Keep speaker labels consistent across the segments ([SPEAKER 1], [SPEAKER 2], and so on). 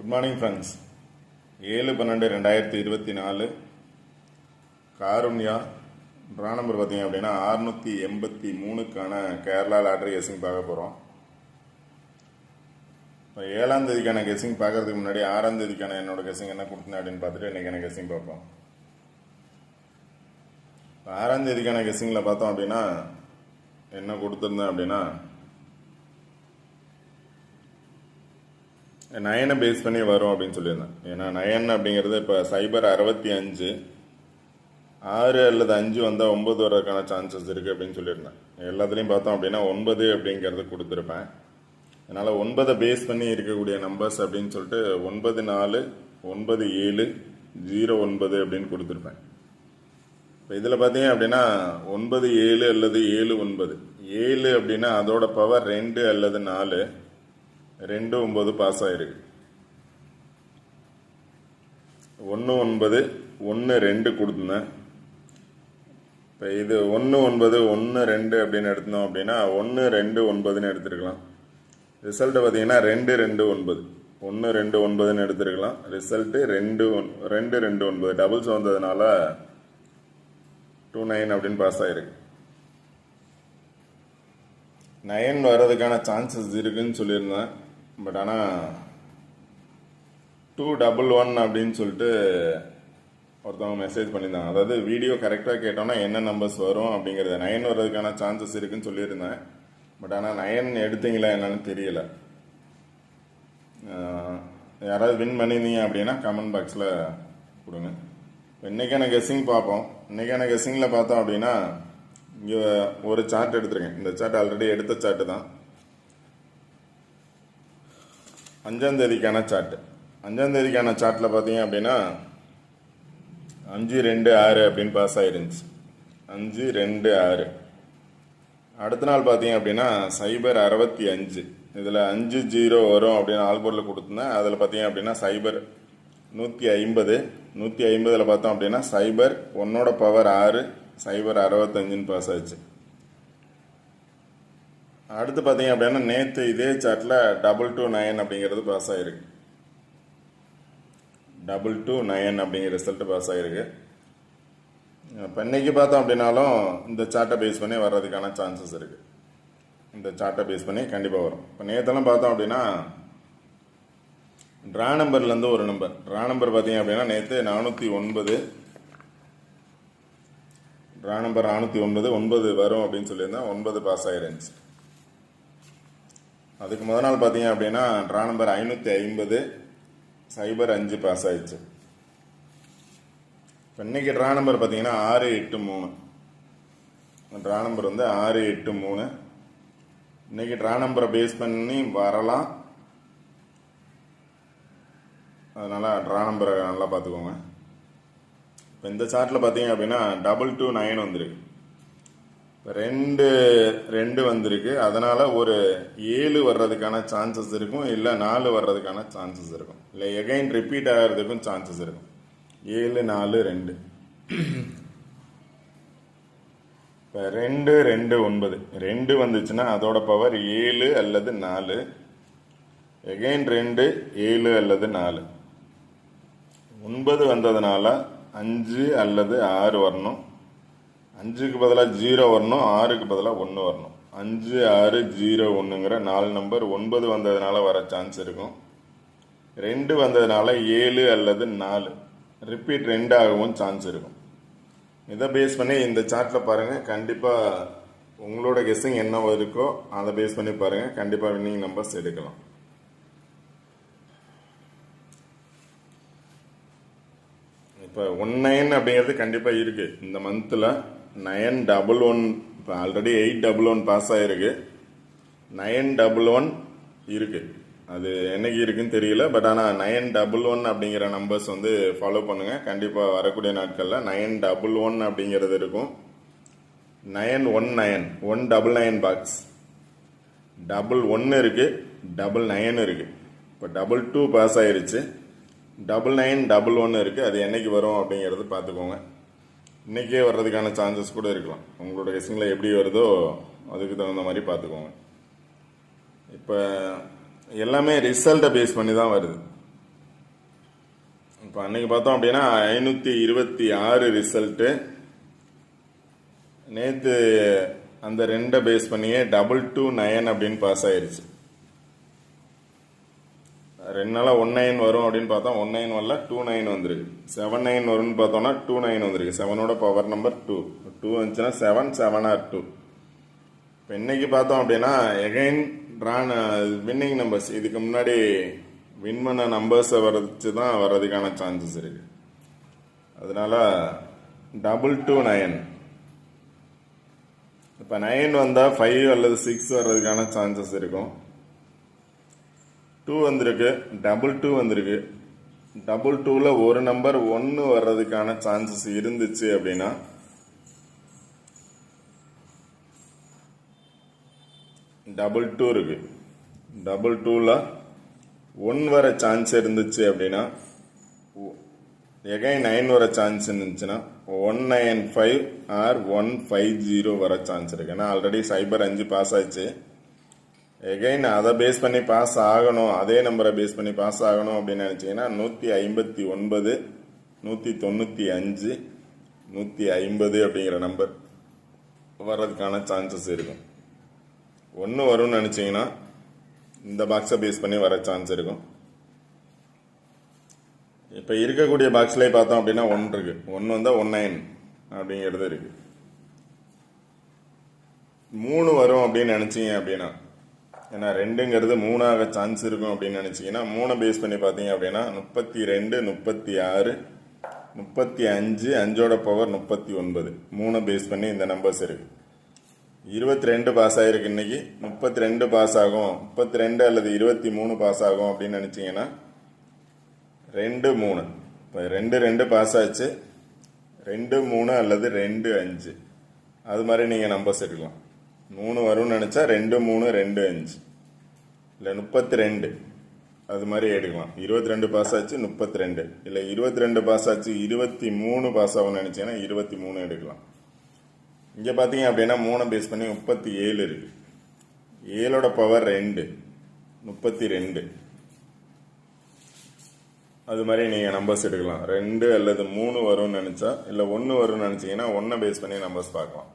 [SPEAKER 1] Good morning friends ஏழு பன்னெண்டு ரெண்டாயிரத்தி இருபத்தி நாலு. காருண்யா ட்ரா நம்பர் பார்த்தீங்க அப்படின்னா அறுநூற்றி எண்பத்தி மூணுக்கான கேரளா லாட்ரி கெஸிங் பார்க்க போகிறோம் இப்போ ஏழாம் தேதிக்கான கெஸிங் பார்க்கறதுக்கு முன்னாடி ஆறாம் தேதிக்கான என்னோட கெஸிங் என்ன கொடுத்தேன் அப்படின்னு பார்த்துட்டு இன்றைக்கான கெஸிங் பார்ப்போம். இப்போ ஆறாம் தேதிக்கான கெஸிங்கில் பார்த்தோம் அப்படின்னா என்ன கொடுத்துருந்தேன் அப்படின்னா நயனை பேஸ் பண்ணி வரும் அப்படின்னு சொல்லியிருந்தேன். ஏன்னா நயன் அப்படிங்கிறது இப்போ சைபர் அறுபத்தி அஞ்சு ஆறு அல்லது அஞ்சு வந்தால் ஒம்பது வரதுக்கான சான்சஸ் இருக்குது அப்படின்னு சொல்லியிருந்தேன். எல்லாத்துலேயும் பார்த்தோம் அப்படின்னா ஒன்பது அப்படிங்கிறது கொடுத்துருப்பேன். அதனால் ஒன்பதை பேஸ் பண்ணி இருக்கக்கூடிய நம்பர்ஸ் அப்படின்னு சொல்லிட்டு ஒன்பது நாலு ஒன்பது ஏழு ஜீரோ ஒன்பது அப்படின்னு கொடுத்துருப்பேன். இப்போ இதில் பார்த்தீங்க அப்படின்னா ஒன்பது ஏழு அல்லது ஏழு ஒன்பது. ஏழு அப்படின்னா அதோட பவர் ரெண்டு அல்லது நாலு. ரெண்டு ஒன்பது பாஸ் ஆயிருக்கு ஒன்று ஒன்பது ஒன்று ரெண்டு கொடுத்துருந்தேன் இப்போ இது ஒன்று ஒன்பது ஒன்று ரெண்டு அப்படின்னு எடுத்தோம் அப்படின்னா ஒன்று ரெண்டு ஒன்பதுன்னு எடுத்துருக்கலாம். ரிசல்ட்டு பார்த்தீங்கன்னா ரெண்டு ரெண்டு ஒன்பது. ஒன்று ரெண்டு ஒன்பதுன்னு எடுத்துருக்கலாம். ரிசல்ட்டு ரெண்டு ஒன் ரெண்டு ரெண்டு ஒன்பது. டபுள்ஸ் வந்ததுனால டூ நைன் அப்படின்னு பாஸ் ஆகிருக்கு நயன் வர்றதுக்கான சான்சஸ் இருக்குன்னு சொல்லியிருந்தேன். பட் ஆனால் டூ டபுள் ஒன் அப்படின்னு சொல்லிட்டு ஒருத்தவங்க மெசேஜ் பண்ணியிருந்தாங்க. அதாவது வீடியோ கரெக்டாக கேட்டோன்னா என்ன நம்பர்ஸ் வரும் அப்படிங்கிறத நயன் வர்றதுக்கான சான்சஸ் இருக்குன்னு சொல்லியிருந்தேன். பட் ஆனால் நயன் எடுத்தீங்களா என்னன்னு தெரியல. யாராவது வின் பண்ணியிருந்தீங்க அப்படின்னா கமெண்ட் பாக்ஸில் கொடுங்க. இன்றைக்கான கெஸ்ஸிங் பார்ப்போம். இன்றைக்கான கெஸ்ஸிங்கில் பார்த்தோம் அப்படின்னா இங்கே ஒரு சார்ட் எடுத்துருக்கேன். இந்த சார்ட் ஆல்ரெடி எடுத்த சார்ட்டு தான். அஞ்சாந்தேதிக்கான சார்ட் அஞ்சாந்தேதிக்கான சார்ட்டில் பார்த்தீங்க அப்படின்னா அஞ்சு ரெண்டு ஆறு அப்படின்னு பாஸ் ஆகிருந்துச்சு அஞ்சு ரெண்டு ஆறு. அடுத்த நாள் பார்த்தீங்க அப்படின்னா சைபர் அறுபத்தி அஞ்சு. இதில் அஞ்சு ஜீரோ வரும் அப்படின்னு ஆல்போர்டில் கொடுத்துருந்தேன். அதில் பார்த்தீங்க அப்படின்னா சைபர் நூற்றி ஐம்பது. நூற்றி ஐம்பதில் பார்த்தோம் அப்படின்னா சைபர் ஒன்னோட பவர் ஆறு சைபர் அறுபத்தஞ்சுன்னு பாஸ் ஆச்சு. அடுத்து பார்த்தீங்க அப்படின்னா நேற்று இதே சார்ட்டில் டபுள் டூ நைன் அப்படிங்கிறது பாஸ் ஆகிருக்கு டபுள் டூ நைன் அப்படிங்கிற ரிசல்ட் பாஸ் ஆகிருக்கு இப்போ இன்றைக்கி பார்த்தோம் அப்படின்னாலும் இந்த சார்ட்டை பேஸ் பண்ணி வர்றதுக்கான சான்சஸ் இருக்குது இந்த சார்ட்டை பேஸ் பண்ணி கண்டிப்பாக வரும். இப்போ நேற்றெல்லாம் பார்த்தோம் அப்படின்னா ட்ரா நம்பர்லேருந்து ஒரு நம்பர் ட்ரா நம்பர் பார்த்தீங்க அப்படின்னா நேற்று நானூற்றி ஒன்பது. ட்ரா நம்பர் நானூற்றி ஒன்பது ஒன்பது வரும் அப்படின்னு சொல்லியிருந்தேன் ஒன்பது பாஸ் ஆகிருந்துச்சு அதுக்கு முத நாள் பார்த்தீங்க அப்படின்னா ட்ரா நம்பர் ஐநூற்றி ஐம்பது சைபர் அஞ்சு பாஸ் ஆயிடுச்சு. இப்போ இன்னைக்கு ட்ரா நம்பர் பார்த்தீங்கன்னா ஆறு எட்டு மூணு. ட்ரா நம்பர் வந்து ஆறு எட்டு மூணு. இன்னைக்கு ட்ரா நம்பரை பேஸ் பண்ணி வரலாம். அதனால் ட்ரா நம்பரை நல்லா பார்த்துக்கோங்க. இப்போ இந்த சார்ட்டில் பார்த்தீங்க அப்படின்னா டபுள் டூ நைன் வந்துருக்கு. ரெண்டு ரெண்டு வந்திருக்கு. அதனால் ஒரு ஏழு வர்றதுக்கான சான்சஸ் இருக்கும். இல்லை நாலு வர்றதுக்கான சான்சஸ் இருக்கும். இல்லை எகைன் ரிப்பீட் ஆகிறதுக்கும் சான்சஸ் இருக்கும். ஏழு நாலு ரெண்டு. இப்போ ரெண்டு ரெண்டு ஒன்பது. ரெண்டு வந்துச்சுன்னா அதோட பவர் ஏழு அல்லது நாலு. எகைன் ரெண்டு ஏழு அல்லது நாலு. ஒன்பது வந்ததுனால அஞ்சு அல்லது ஆறு வரணும். அஞ்சுக்கு பதிலாக ஜீரோ வரணும் ஆறுக்கு பதிலாக ஒன்று வரணும். அஞ்சு ஆறு ஜீரோ ஒன்றுங்கிற நாலு நம்பர் ஒன்பது வந்ததுனால வர சான்ஸ் இருக்கும். ரெண்டு வந்ததுனால ஏழு அல்லது நாலு. ரிப்பீட் ரெண்டாகவும் சான்ஸ் இருக்கும். இதை பேஸ் பண்ணி இந்த சார்ட்டில் பாருங்கள் கண்டிப்பாக உங்களோட கெஸ்ஸிங் என்ன இருக்கோ அதை பேஸ் பண்ணி பாருங்கள் கண்டிப்பாக வின்னிங் நம்பர்ஸ் எடுக்கலாம். இப்போ ஒன் நைன் அப்படிங்கிறது கண்டிப்பாக இருக்குது இந்த மந்தில் நயன் டபுள் ஒன் இப்போ already eight double one pass ஆகிருக்கு நயன் டபுள் ஒன் இருக்குது அது என்னைக்கு இருக்குன்னு தெரியல பட் ஆனால் நயன் டபுள் ஒன் அப்படிங்கிற நம்பர்ஸ் வந்து ஃபாலோ பண்ணுங்கள் கண்டிப்பாக வரக்கூடிய நாட்களில் நயன் டபுள் ஒன் அப்படிங்கிறது இருக்கும். Nine one nine one double nine box double ஒன்று இருக்குது டபுள் நயன் இருக்குது இப்போ டபுள் டூ பாஸ் ஆயிருச்சு. டபுள் நைன் டபுள் ஒன் இருக்குது அது என்னைக்கு வரும் அப்படிங்கிறது பார்த்துக்கோங்க. இன்றைக்கே வர்றதுக்கான சான்சஸ் கூட இருக்கலாம். உங்களோட கெஸிங்கில் எப்படி வருதோ அதுக்கு தகுந்த மாதிரி பார்த்துக்கோங்க. இப்போ எல்லாமே ரிசல்ட்டை பேஸ் பண்ணி தான் வருது. இப்போ அன்னைக்கு பார்த்தோம் அப்படின்னா ஐநூற்றி இருபத்தி ஆறு ரிசல்ட்டு நேற்று அந்த ரெண்டை பேஸ் பண்ணியே டபுள் டூ நயன் அப்படின்னு பாஸ் ஆயிடுச்சு ரெண்டு நாளாக ஒன் நைன் வரும் அப்படின்னு பார்த்தா ஒன் நைன் வரல டூ நைன் வந்திருக்கு. செவன் நைன் வரும்னு பார்த்தோன்னா டூ நைன் வந்திருக்கு. செவனோட பவர் நம்பர் டூ டூ வந்துச்சுன்னா செவன் செவன் ஆர் டூ இப்போ இன்றைக்கி பார்த்தோம் அப்படின்னா எகைன் ட்ரான் வின்னிங் நம்பர்ஸ் இதுக்கு முன்னாடி வின் பண்ண நம்பர்ஸை வச்சு தான் வர்றதுக்கான சான்சஸ் இருக்குது அதனால டபுள் டூ நயன் இப்போ நைன் வந்தால் ஃபைவ் அல்லது சிக்ஸ் வர்றதுக்கான சான்சஸ் இருக்கும். டூ வந்திருக்கு. டபுள் டூ வந்திருக்கு. டபுள் டூவில் ஒரு நம்பர் ஒன்று வர்றதுக்கான சான்சஸ் இருந்துச்சு அப்படின்னா டபுள் டூ இருக்கு. டபுள் டூவில் ஒன் வர சான்ஸ் இருந்துச்சு அப்படின்னா எகை நைன் வர சான்ஸ் இருந்துச்சுன்னா one nine five or one five zero வர சான்ஸ் இருக்கு. ஏன்னா ஆல்ரெடி சைபர் அஞ்சு பாஸ் ஆச்சு. எகைன் அதை பேஸ் பண்ணி பாஸ் ஆகணும். அதே நம்பரை பேஸ் பண்ணி பாஸ் ஆகணும் அப்படின்னு நினச்சிங்கன்னா நூற்றி ஐம்பத்தி ஒன்பது நூற்றி தொண்ணூற்றி அஞ்சு நூற்றி ஐம்பது அப்படிங்கிற நம்பர் வர்றதுக்கான சான்சஸ் இருக்கும். ஒன்று வரும்னு நினச்சிங்கன்னா இந்த பாக்ஸை பேஸ் பண்ணி வர சான்ஸ் இருக்கும். இப்போ இருக்கக்கூடிய பாக்ஸ்லேயே பார்த்தோம் அப்படின்னா ஒன்று இருக்குது ஒன்று வந்தால் ஒன் நைன் அப்படிங்கிறது இருக்குது மூணு வரும் அப்படின்னு நினச்சிங்க அப்படின்னா ஏன்னா ரெண்டுங்கிறது மூணாக சான்ஸ் இருக்கும் அப்படின்னு நினச்சிங்கன்னா மூணை பேஸ் பண்ணி பார்த்தீங்க அப்படின்னா முப்பத்தி ரெண்டு முப்பத்தி ஆறு முப்பத்தி அஞ்சு அஞ்சோட பவர் முப்பத்தி ஒன்பது மூணை பேஸ் பண்ணி இந்த நம்பர்ஸ் இருக்கு. இருபத்தி ரெண்டு பாஸ் ஆகிருக்கு இன்னைக்கு. முப்பத்தி ரெண்டு பாஸ் ஆகும். முப்பத்தி ரெண்டு அல்லது இருபத்தி மூணு பாஸ் ஆகும் அப்படின்னு நினச்சிங்கன்னா ரெண்டு மூணு. இப்போ ரெண்டு ரெண்டு பாஸ் ஆச்சு. ரெண்டு மூணு அல்லது ரெண்டு அஞ்சு. அது மாதிரி நீங்கள் நம்பர்ஸ் எடுக்கலாம். மூணு வரும்னு நினச்சா ரெண்டு மூணு ரெண்டு அஞ்சு. இல்லை முப்பத்தி ரெண்டு அது மாதிரி எடுக்கலாம். இருபத்தி ரெண்டு பாஸ் ஆச்சு முப்பத்தி ரெண்டு இல்லை இருபத்தி ரெண்டு பாஸ் ஆச்சு இருபத்தி மூணு பாஸ் ஆகும்னு நினச்சிங்கன்னா இருபத்தி மூணு எடுக்கலாம். இங்கே பார்த்தீங்க அப்படின்னா மூணை பேஸ் பண்ணி முப்பத்தி ஏழு இருக்கு. ஏழோட பவர் ரெண்டு முப்பத்தி ரெண்டு அது மாதிரி நீங்கள் நம்பர்ஸ் எடுக்கலாம். ரெண்டு அல்லது மூணு வரும்னு நினச்சா இல்லை ஒன்று வரும்னு நினச்சிங்கன்னா ஒன்றை பேஸ் பண்ணி நம்பர்ஸ் பார்க்கலாம்.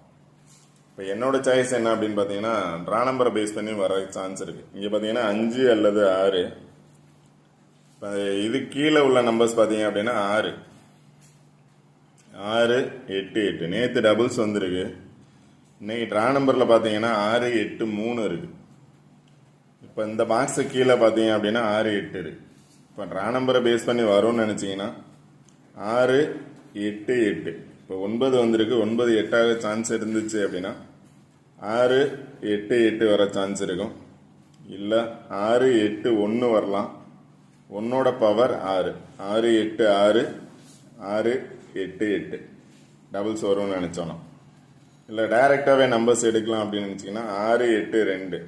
[SPEAKER 1] இப்போ என்னோட சாய்ஸ் என்ன அப்படின்னு பார்த்தீங்கன்னா ட்ரா நம்பரை பேஸ் பண்ணி வர சான்ஸ் இருக்குது இங்கே பார்த்தீங்கன்னா அஞ்சு அல்லது ஆறு. இப்போ இது கீழே உள்ள நம்பர்ஸ் பார்த்தீங்க அப்படின்னா ஆறு. ஆறு எட்டு எட்டு. நேற்று டபுள்ஸ் வந்திருக்கு. இன்றைக்கி ட்ரா நம்பரில் பார்த்தீங்கன்னா ஆறு எட்டு மூணு இருக்குது இப்போ இந்த பாக்ஸு கீழே பார்த்தீங்க அப்படின்னா ஆறு எட்டு இருக்குது இப்போ ட்ரா நம்பரை பேஸ் பண்ணி வரும்னு நினச்சிங்கன்னா ஆறு எட்டு எட்டு. இப்போ ஒன்பது வந்திருக்கு. ஒன்பது எட்டாக சான்ஸ் இருந்துச்சு அப்படின்னா ஆறு எட்டு எட்டு வர சான்ஸ் இருக்கும். இல்லை ஆறு எட்டு ஒன்று வரலாம். ஒன்னோட பவர் ஆறு. ஆறு எட்டு ஆறு. ஆறு எட்டு எட்டு. டபுள்ஸ் வரும்னு நினச்சோன்னா இல்லை டைரெக்டாகவே நம்பர்ஸ் எடுக்கலாம் அப்படின்னு நினச்சிங்கன்னா ஆறு எட்டு ரெண்டு.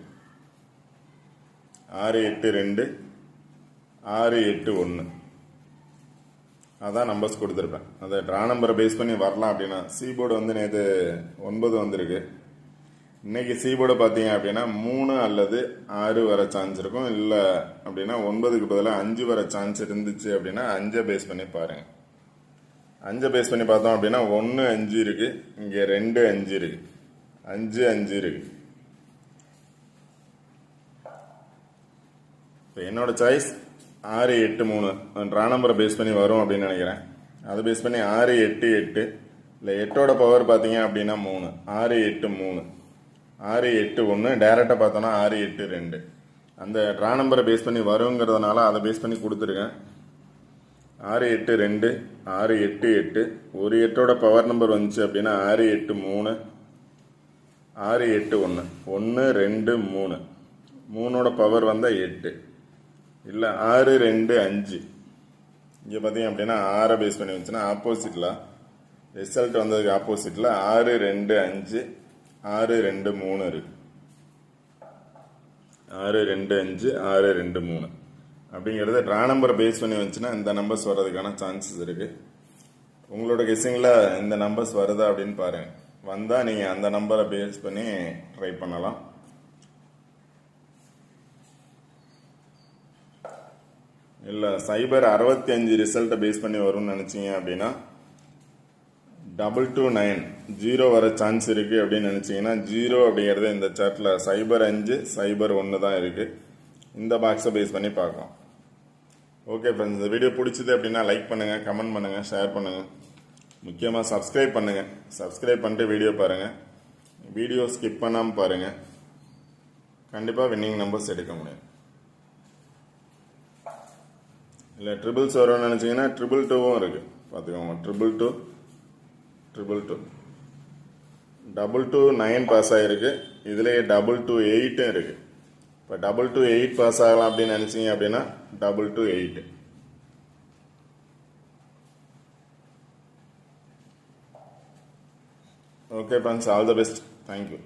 [SPEAKER 1] ஆறு எட்டு ரெண்டு. ஆறு எட்டு ஒன்று அதான் நம்பர்ஸ் கொடுத்துருப்பேன். அதை ட்ரா நம்பரை பேஸ் பண்ணி வரலாம் அப்படின்னா சி போர்டு வந்து நேற்று ஒன்பது வந்திருக்கு. இன்றைக்கி சி போர்டு பார்த்தீங்க அப்படின்னா மூணு அல்லது ஆறு வர சான்ஸ் இருக்கும். இல்லை அப்படின்னா ஒன்பதுக்கு பதிலாக அஞ்சு வர சான்ஸ் இருந்துச்சு அப்படின்னா அஞ்சை பேஸ் பண்ணி பாருங்க. அஞ்சை பேஸ் பண்ணி பார்த்தோம் அப்படின்னா ஒன்று அஞ்சு இருக்குது இங்கே ரெண்டு அஞ்சு இருக்குது அஞ்சு அஞ்சு இருக்குது இப்போ என்னோடய சாய்ஸ் ஆறு எட்டு மூணு. ட்ரா நம்பரை பேஸ் பண்ணி வரும் அப்படின்னு நினைக்கிறேன். அதை பேஸ் பண்ணி ஆறு எட்டு எட்டு. இல்லை எட்டோட பவர் பார்த்தீங்க அப்படின்னா மூணு. ஆறு எட்டு மூணு. ஆறு எட்டு ஒன்று. டேரெக்டாக பார்த்தோன்னா ஆறு எட்டு ரெண்டு. அந்த ட்ரா நம்பரை பேஸ் பண்ணி வருங்கிறதுனால அதை பேஸ் பண்ணி கொடுத்துருக்கேன். ஆறு எட்டு ரெண்டு. ஆறு எட்டு எட்டு. ஒரு எட்டோட பவர் நம்பர் வந்துச்சு அப்படின்னா ஆறு எட்டு மூணு. ஆறு எட்டு ஒன்று. ஒன்று ரெண்டு மூணு. மூணோட பவர் வந்தால் எட்டு. இல்லை ஆறு ரெண்டு அஞ்சு. இங்கே பார்த்தீங்க அப்படின்னா ஆறை பேஸ் பண்ணி வந்துச்சுன்னா ஆப்போசிட்டில் ரிசல்ட் வந்ததுக்கு ஆப்போசிட்டில் ஆறு ரெண்டு அஞ்சு ஆறு ரெண்டு மூணு இருக்கு. ஆறு ரெண்டு அஞ்சு ஆறு ரெண்டு மூணு. அப்படிங்கிறத ட்ரா நம்பரை பேஸ் பண்ணி வந்துச்சுன்னா இந்த நம்பர்ஸ் வர்றதுக்கான சான்சஸ் இருக்கு. உங்களோட கெஸ்ஸிங்கில் இந்த நம்பர்ஸ் வருதா அப்படின்னு பாருங்க. வந்தால் நீங்கள் அந்த நம்பரை பேஸ் பண்ணி ட்ரை பண்ணலாம். இல்லை சைபர் அறுபத்தி அஞ்சு ரிசல்ட்டை பேஸ் பண்ணி வரும்னு நினச்சிங்க அப்படின்னா டபுள் டூ நைன் ஜீரோ வர சான்ஸ் இருக்குது அப்படின்னு நினச்சிங்கன்னா ஜீரோ அப்படிங்கிறது இந்த சார்ட்டில் சைபர் அஞ்சு சைபர் ஒன்று தான் இருக்குது இந்த பாக்ஸை பேஸ் பண்ணி பார்க்கலாம். ஓகே ஃப்ரெண்ட்ஸ் இந்த வீடியோ பிடிச்சது அப்படின்னா லைக் பண்ணுங்கள் கமெண்ட் பண்ணுங்கள் ஷேர் பண்ணுங்கள் முக்கியமாக சப்ஸ்கிரைப் பண்ணுங்கள் சப்ஸ்கிரைப் பண்ணிட்டு வீடியோ பாருங்கள் வீடியோ ஸ்கிப் பண்ணாமல் பாருங்கள் கண்டிப்பாக வின்னிங் நம்பர்ஸ் எடுக்க முடியும். இல்லை ட்ரிபிள்ஸ் வரும்னு நினச்சிங்கன்னா ட்ரிபிள் டூவும் இருக்குது பார்த்துக்கோங்க triple two triple two double two nine pass ஆகிருக்கு இதுலேயே டபுள் டூ எயிட்டும் இருக்குது இப்போ டபுள் டூ எயிட் பாஸ் ஆகலாம் அப்படின்னு நினச்சிங்க அப்படின்னா double two eight okay friends all the best thank you